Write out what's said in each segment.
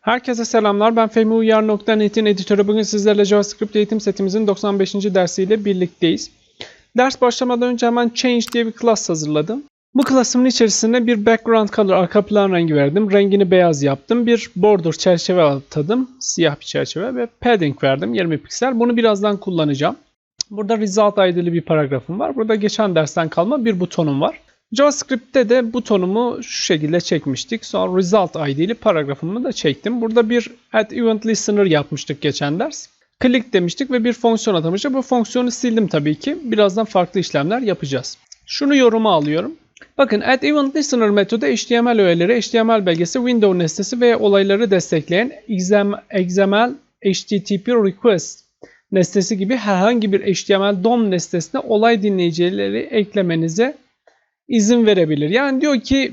Herkese selamlar. Ben Fehmi Uyar.net'in editörü. Bugün sizlerle JavaScript eğitim setimizin 95. dersiyle birlikteyiz. Ders başlamadan önce hemen Change diye bir class hazırladım. Bu class'ımın içerisine bir background color, arka plan rengi verdim. Rengini beyaz yaptım. Bir border çerçeve atadım. Siyah bir çerçeve ve padding verdim 20 piksel. Bunu birazdan kullanacağım. Burada result ID'li bir paragrafım var. Burada geçen dersten kalma bir butonum var. JavaScript'te de butonumu şu şekilde çekmiştik. Sonra result ID'li paragrafımı da çektim. Burada bir add event listener yapmıştık geçen ders. Click demiştik ve bir fonksiyon atamıştık. Bu fonksiyonu sildim tabii ki. Birazdan farklı işlemler yapacağız. Şunu yoruma alıyorum. Bakın add event listener metodu HTML öğeleri, HTML belgesi, window nesnesi ve olayları destekleyen XML HTTP request nesnesi gibi herhangi bir HTML DOM nesnesine olay dinleyicileri eklemenize izin verebilir. Yani diyor ki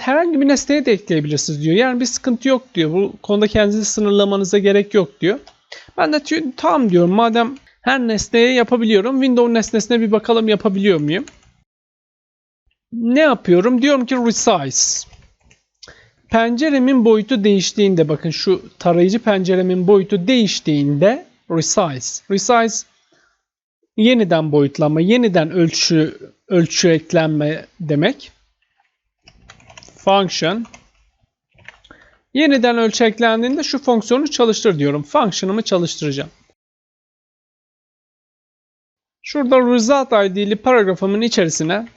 herhangi bir nesneye de ekleyebilirsiniz diyor. Yani bir sıkıntı yok diyor. Bu konuda kendinizi sınırlamanıza gerek yok diyor. Ben de tamam diyorum madem her nesneye yapabiliyorum. Windows nesnesine bir bakalım yapabiliyor muyum? Ne yapıyorum? Diyorum ki resize. Penceremin boyutu değiştiğinde bakın şu tarayıcı penceremin boyutu değiştiğinde resize. Resize yeniden boyutlama, yeniden ölçü ölçü eklenme demek. Function yeniden ölçü eklendiğinde şu fonksiyonu çalıştır diyorum. Function'ımı çalıştıracağım. Şurada result id'li paragrafımın içerisine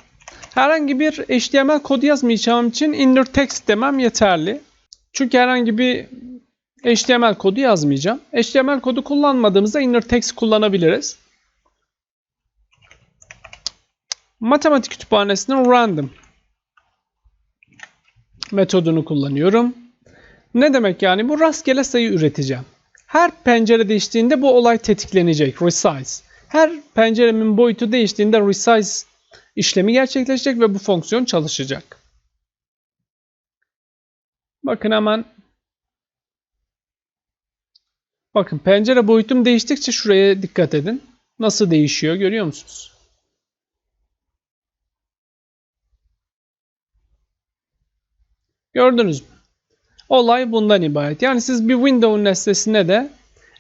herhangi bir HTML kodu yazmayacağım için inner text demem yeterli. Çünkü herhangi bir HTML kodu yazmayacağım. HTML kodu kullanmadığımızda inner text kullanabiliriz. Matematik kütüphanesinin random metodunu kullanıyorum. Ne demek yani? Bu rastgele sayı üreteceğim. Her pencere değiştiğinde bu olay tetiklenecek. Resize. Her penceremin boyutu değiştiğinde resize işlemi gerçekleşecek ve bu fonksiyon çalışacak. Bakın hemen Bakın pencere boyutum değiştikçe şuraya dikkat edin. Nasıl değişiyor görüyor musunuz? Gördünüz mü? Olay bundan ibaret. Yani siz bir window nesnesine de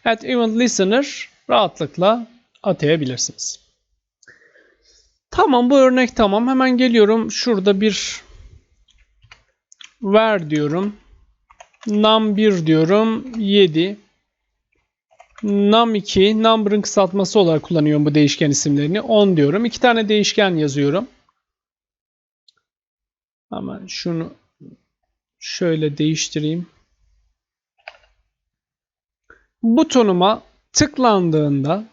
add event listener rahatlıkla atayabilirsiniz. Tamam bu örnek tamam. Hemen geliyorum. Şurada bir ver diyorum. Num1 diyorum. 7. Num2 number'ın kısaltması olarak kullanıyorum bu değişken isimlerini. 10 diyorum. İki tane değişken yazıyorum. Hemen şunu Şöyle değiştireyim. Butonuma tıklandığında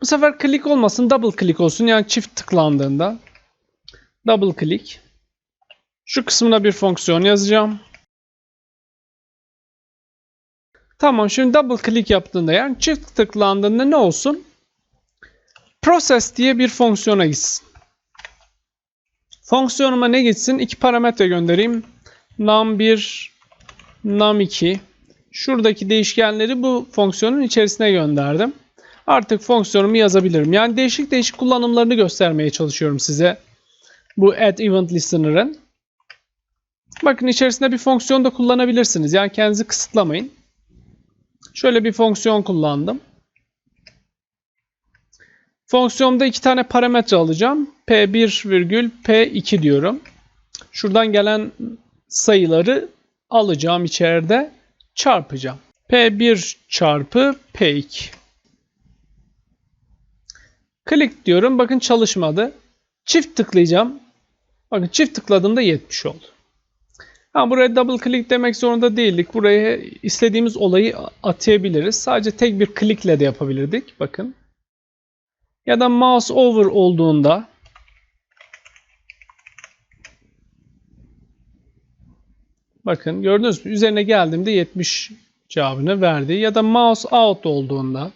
bu sefer klik olmasın double click olsun yani çift tıklandığında double click şu kısmına bir fonksiyon yazacağım. Tamam şimdi double click yaptığında yani çift tıklandığında ne olsun? Process diye bir fonksiyona gitsin. Fonksiyonuma ne gitsin? İki parametre göndereyim num1, num2 şuradaki değişkenleri bu fonksiyonun içerisine gönderdim. Artık fonksiyonumu yazabilirim. Yani değişik değişik kullanımlarını göstermeye çalışıyorum size. Bu add event listener'ın. Bakın içerisinde bir fonksiyon da kullanabilirsiniz. Yani kendinizi kısıtlamayın. Şöyle bir fonksiyon kullandım. Fonksiyonda iki tane parametre alacağım. P1 virgül P2 diyorum. Şuradan gelen sayıları alacağım içeride çarpacağım. P1 çarpı P2. Klik diyorum. Bakın çalışmadı. Çift tıklayacağım. Bakın çift tıkladığımda 70 oldu. Ha, buraya double click demek zorunda değildik. Buraya istediğimiz olayı atayabiliriz. Sadece tek bir klikle de yapabilirdik. Bakın. Ya da mouse over olduğunda Bakın gördünüz mü? Üzerine geldiğimde 70 cevabını verdi. Ya da mouse out olduğunda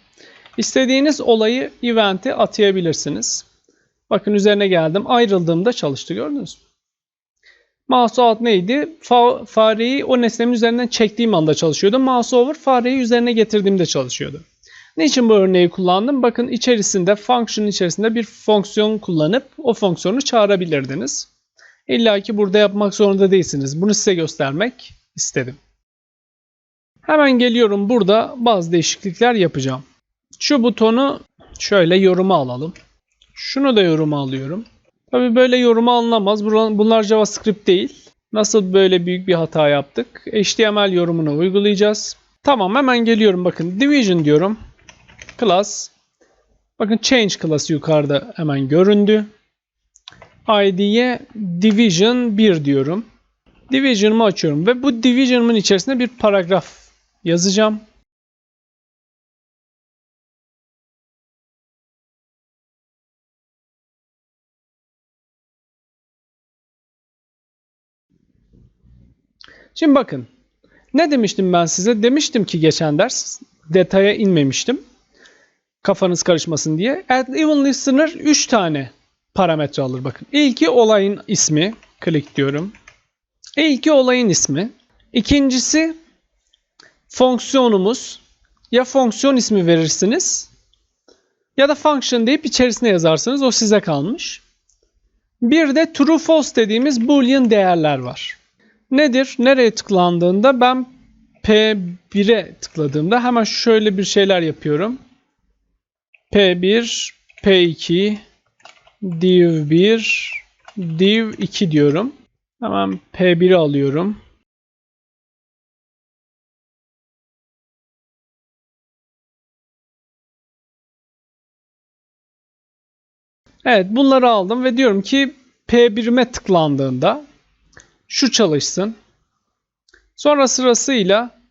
istediğiniz olayı event'e atayabilirsiniz. Bakın üzerine geldim. Ayrıldığımda çalıştı. Gördünüz mü? Mouse out neydi? Fa fareyi o nesnemin üzerinden çektiğim anda çalışıyordu. Mouse over fareyi üzerine getirdiğimde çalışıyordu. Niçin bu örneği kullandım? Bakın içerisinde function içerisinde bir fonksiyon kullanıp o fonksiyonu çağırabilirdiniz. İlla ki burada yapmak zorunda değilsiniz. Bunu size göstermek istedim. Hemen geliyorum burada bazı değişiklikler yapacağım. Şu butonu şöyle yoruma alalım. Şunu da yoruma alıyorum. Tabi böyle yoruma alınamaz. Bunlar JavaScript değil. Nasıl böyle büyük bir hata yaptık? HTML yorumunu uygulayacağız. Tamam hemen geliyorum bakın. Division diyorum. Class. Bakın change class yukarıda hemen göründü. ID'ye division 1 diyorum. Division'ımı açıyorum ve bu division'ımın içerisinde bir paragraf yazacağım. Şimdi bakın. Ne demiştim ben size? Demiştim ki geçen ders detaya inmemiştim. Kafanız karışmasın diye. Add even listener 3 tane parametre alır bakın. İlki olayın ismi. Click diyorum. İlki olayın ismi. İkincisi fonksiyonumuz. Ya fonksiyon ismi verirsiniz ya da function deyip içerisine yazarsınız. O size kalmış. Bir de true false dediğimiz boolean değerler var. Nedir? Nereye tıklandığında ben P1'e tıkladığımda hemen şöyle bir şeyler yapıyorum. P1, P2, div 1, div 2 diyorum. Hemen P1'i alıyorum. Evet bunları aldım ve diyorum ki P1'ime tıklandığında şu çalışsın. Sonra sırasıyla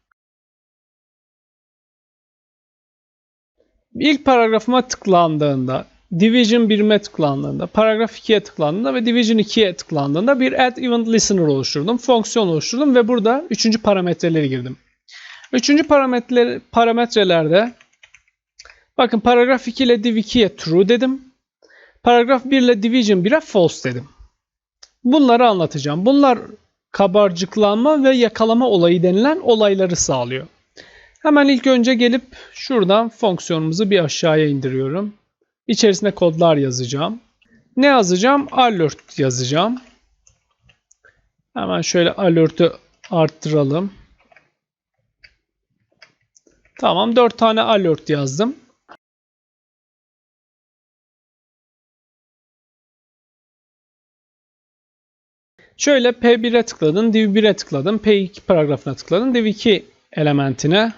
ilk paragrafıma tıklandığında, Division 1'ime tıklandığında, paragraf 2'ye tıklandığında ve Division 2'ye tıklandığında bir add event listener oluşturdum. Fonksiyon oluşturdum ve burada üçüncü parametreleri girdim. Üçüncü parametre, parametrelerde bakın paragraf 2 ile div 2'ye true dedim. Paragraf 1 ile division 1'e false dedim. Bunları anlatacağım. Bunlar kabarcıklanma ve yakalama olayı denilen olayları sağlıyor. Hemen ilk önce gelip şuradan fonksiyonumuzu bir aşağıya indiriyorum. İçerisine kodlar yazacağım. Ne yazacağım? Alert yazacağım. Hemen şöyle alert'ü arttıralım. Tamam 4 tane alert yazdım. Şöyle P1'e tıkladın, div 1'e tıkladın, P2 paragrafına tıkladın, div 2 elementine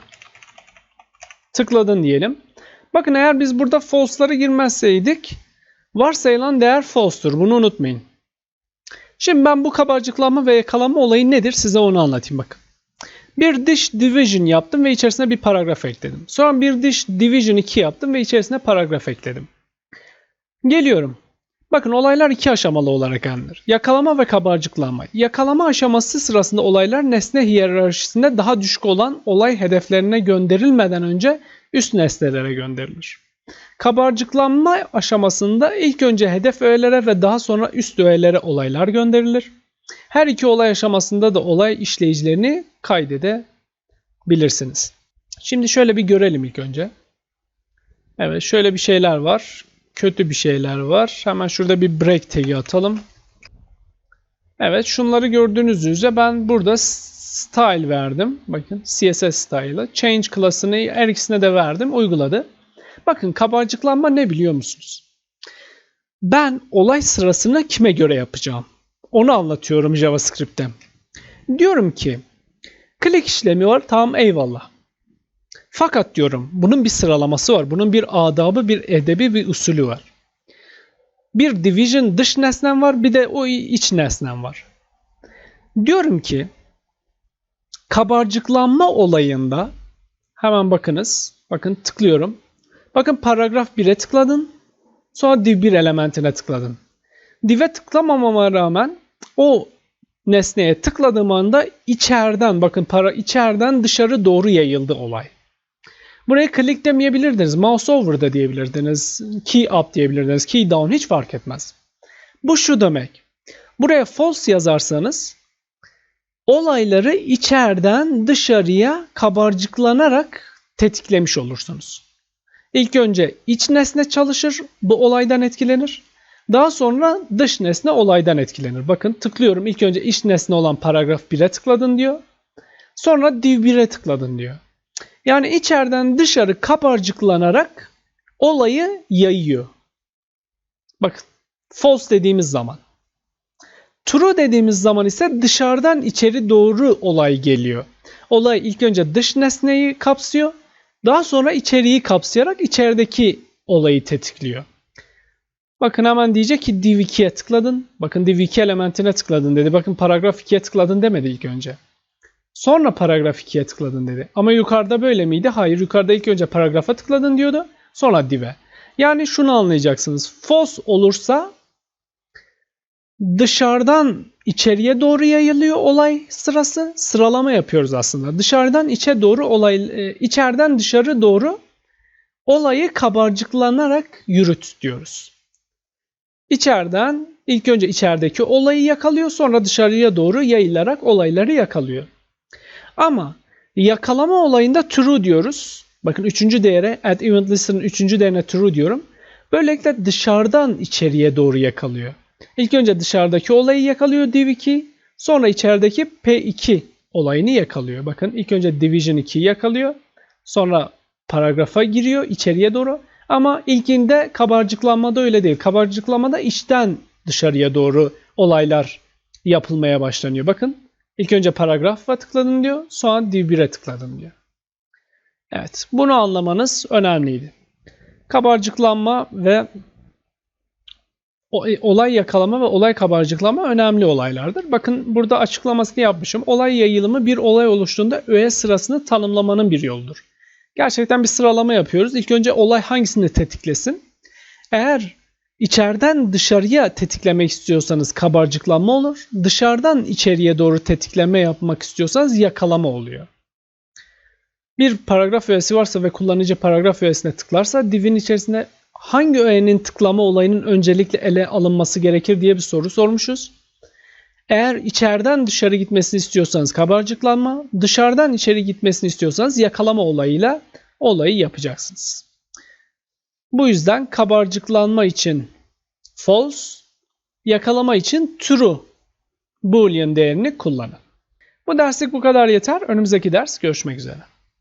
tıkladın diyelim. Bakın eğer biz burada false'ları girmezseydik varsayılan değer false'tur. Bunu unutmayın. Şimdi ben bu kabarcıklanma ve yakalama olayı nedir size onu anlatayım bakın. Bir dish division yaptım ve içerisine bir paragraf ekledim. Sonra bir dish division 2 yaptım ve içerisine paragraf ekledim. Geliyorum. Bakın olaylar iki aşamalı olarak gelir. Yakalama ve kabarcıklanma. Yakalama aşaması sırasında olaylar nesne hiyerarşisinde daha düşük olan olay hedeflerine gönderilmeden önce üst nesnelere gönderilir. Kabarcıklanma aşamasında ilk önce hedef öğelere ve daha sonra üst öğelere olaylar gönderilir. Her iki olay aşamasında da olay işleyicilerini kaydedebilirsiniz. Şimdi şöyle bir görelim ilk önce. Evet şöyle bir şeyler var kötü bir şeyler var. Hemen şurada bir break tag'i atalım. Evet şunları gördüğünüz üzere ben burada style verdim. Bakın CSS style'ı. Change class'ını her ikisine de verdim. Uyguladı. Bakın kabarcıklanma ne biliyor musunuz? Ben olay sırasını kime göre yapacağım? Onu anlatıyorum JavaScript'te. Diyorum ki click işlemi var. Tamam eyvallah. Fakat diyorum bunun bir sıralaması var. Bunun bir adabı, bir edebi, bir usulü var. Bir division dış nesnem var, bir de o iç nesnem var. Diyorum ki kabarcıklanma olayında hemen bakınız. Bakın tıklıyorum. Bakın paragraf 1'e tıkladın. Sonra div 1 elementine tıkladın. Div'e tıklamamama rağmen o nesneye tıkladığım anda içeriden bakın para içeriden dışarı doğru yayıldı olay. Buraya click demeyebilirdiniz. Mouse over da diyebilirdiniz. Key up diyebilirdiniz. Key down hiç fark etmez. Bu şu demek. Buraya false yazarsanız olayları içeriden dışarıya kabarcıklanarak tetiklemiş olursunuz. İlk önce iç nesne çalışır, bu olaydan etkilenir. Daha sonra dış nesne olaydan etkilenir. Bakın tıklıyorum. İlk önce iç nesne olan paragraf 1'e tıkladın diyor. Sonra div 1'e tıkladın diyor. Yani içeriden dışarı kabarcıklanarak olayı yayıyor. Bakın false dediğimiz zaman. True dediğimiz zaman ise dışarıdan içeri doğru olay geliyor. Olay ilk önce dış nesneyi kapsıyor. Daha sonra içeriği kapsayarak içerideki olayı tetikliyor. Bakın hemen diyecek ki div 2'ye tıkladın. Bakın div 2 elementine tıkladın dedi. Bakın paragraf 2'ye tıkladın demedi ilk önce. Sonra paragraf 2'ye tıkladın dedi. Ama yukarıda böyle miydi? Hayır. Yukarıda ilk önce paragrafa tıkladın diyordu. Sonra div'e. Yani şunu anlayacaksınız. False olursa dışarıdan içeriye doğru yayılıyor olay sırası. Sıralama yapıyoruz aslında. Dışarıdan içe doğru olay, e, içeriden dışarı doğru olayı kabarcıklanarak yürüt diyoruz. İçeriden ilk önce içerideki olayı yakalıyor sonra dışarıya doğru yayılarak olayları yakalıyor. Ama yakalama olayında true diyoruz. Bakın üçüncü değere add event listener'ın üçüncü değerine true diyorum. Böylelikle dışarıdan içeriye doğru yakalıyor. İlk önce dışarıdaki olayı yakalıyor div2. Sonra içerideki p2 olayını yakalıyor. Bakın ilk önce division 2'yi yakalıyor. Sonra paragrafa giriyor içeriye doğru. Ama ilkinde kabarcıklanmada öyle değil. Kabarcıklamada içten dışarıya doğru olaylar yapılmaya başlanıyor. Bakın ilk önce paragrafa tıkladın diyor. Sonra div 1'e tıkladın diyor. Evet bunu anlamanız önemliydi. Kabarcıklanma ve olay yakalama ve olay kabarcıklama önemli olaylardır. Bakın burada açıklamasını yapmışım. Olay yayılımı bir olay oluştuğunda öğe sırasını tanımlamanın bir yoludur. Gerçekten bir sıralama yapıyoruz. İlk önce olay hangisini tetiklesin? Eğer içeriden dışarıya tetiklemek istiyorsanız kabarcıklanma olur. Dışarıdan içeriye doğru tetikleme yapmak istiyorsanız yakalama oluyor. Bir paragraf öğesi varsa ve kullanıcı paragraf öğesine tıklarsa divin içerisinde hangi öğenin tıklama olayının öncelikle ele alınması gerekir diye bir soru sormuşuz. Eğer içeriden dışarı gitmesini istiyorsanız kabarcıklanma, dışarıdan içeri gitmesini istiyorsanız yakalama olayıyla olayı yapacaksınız. Bu yüzden kabarcıklanma için false, yakalama için true boolean değerini kullanın. Bu derslik bu kadar yeter. Önümüzdeki ders görüşmek üzere.